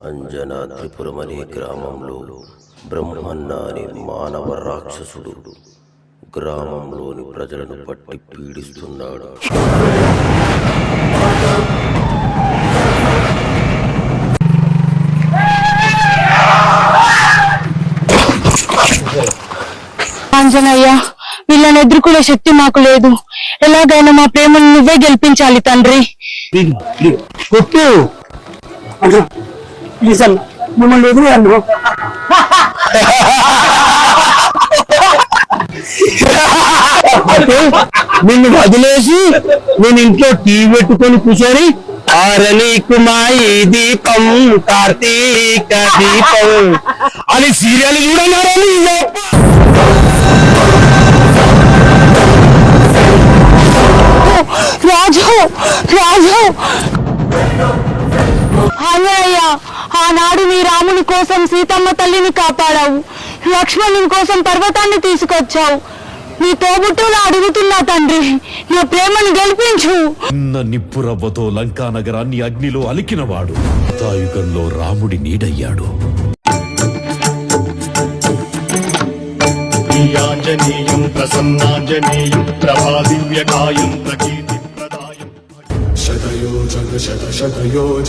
అంజనా త్రిపురం అనే గ్రామంలో బ్రహ్మన్న అనే మానవ రాక్షసుడు గ్రామంలోని ప్రజలను పట్టి పీడిస్తున్నాడు. ఆంజనేయ వీళ్ళని ఎదుర్కొనే శక్తి మాకు లేదు. ఎలాగైనా మా ప్రేమను నువ్వే గెలిపించాలి తండ్రి. కొట్టు. అన్న ప్లీజ్ అన్న మిమ్మల్ని వదిలే అన్న నిన్ను వదిలేసి నేను ఇంట్లో టీవీ పెట్టుకొని కూర్చొని ఆరని కుమాయి దీపం కార్తీక దీపం అని సీరియల్ చూడన్నారని రాజు రాజు ఆనాడు నీ రాముని కోసం సీతమ్మ తల్లిని కాపాడావు. లక్ష్మణుని కోసం పర్వతాన్ని తీసుకొచ్చావు. నీ తోబుట్టులా అడుగుతున్నా తండ్రి నా ప్రేమను గెలిపించు. చిన్న నిప్పు రవ్వతో లంకా నగరాన్ని అగ్నిలో అలికినవాడు. తాయుగంలో రాముడి నీడయ్యాడు. ఆంజనేయం ప్రసన్నాంజనేయం ప్రభాదివ్యకాయం ప్రకీర్తిప్రదాయం. శతయోజన శత శతయోజ